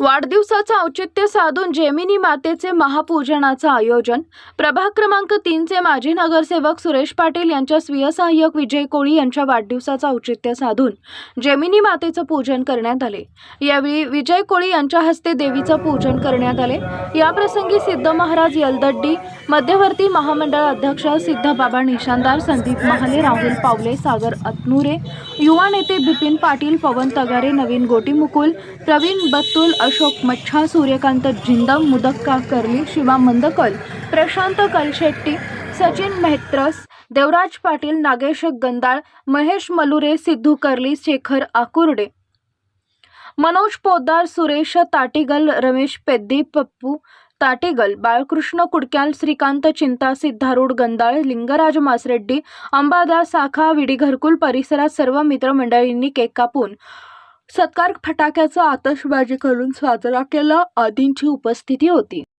वाढदिवसाचं औचित्य साधून जेमिनी मातेचे महापूजनाचं आयोजन. प्रभाग क्रमांक तीनचे माजी नगरसेवक सुरेश पाटील यांच्या स्वीय सहाय्यक विजय कोळी यांच्या वाढदिवसाचं औचित्य साधून जेमिनी मातेचं पूजन करण्यात आले. यावेळी विजय कोळी यांच्या हस्ते देवीचं पूजन करण्यात आले. याप्रसंगी सिद्ध महाराज यलदड्डी मध्यवर्ती महामंडळ अध्यक्ष सिद्ध बाबा निशानदार संदीप महाले राहुल पावले सागर अतनुरे युवा नेते बिपिन पाटील पवन तगारे नवीन गोटीमुकुल प्रवीण बत्तुल अशोक मच्छा सूर्यकांत जिंदम मुदक्का कर्ली शिवा मंदकल प्रशांत कलशेट्टी सचिन मेहत्रस देवराज पाटील नागेश गंदाळ महेश मलुरे सिद्धू कर्ली शेखर आकुर्डे. मनोज पोद्दार सुरेश ताटीगल रमेश पेद्दी पप्पू ताटेगल बाळकृष्ण कुडक्याल श्रीकांत चिंता सिद्धारूढ गंदाळ लिंगराज मासरेड्डी अंबादास साखा विडी घरकुल परिसरात सर्व मित्रमंडळींनी केक कापून सत्कार फटाक्याचा आतषबाजी करून साजरा केला आदींची उपस्थिती होती.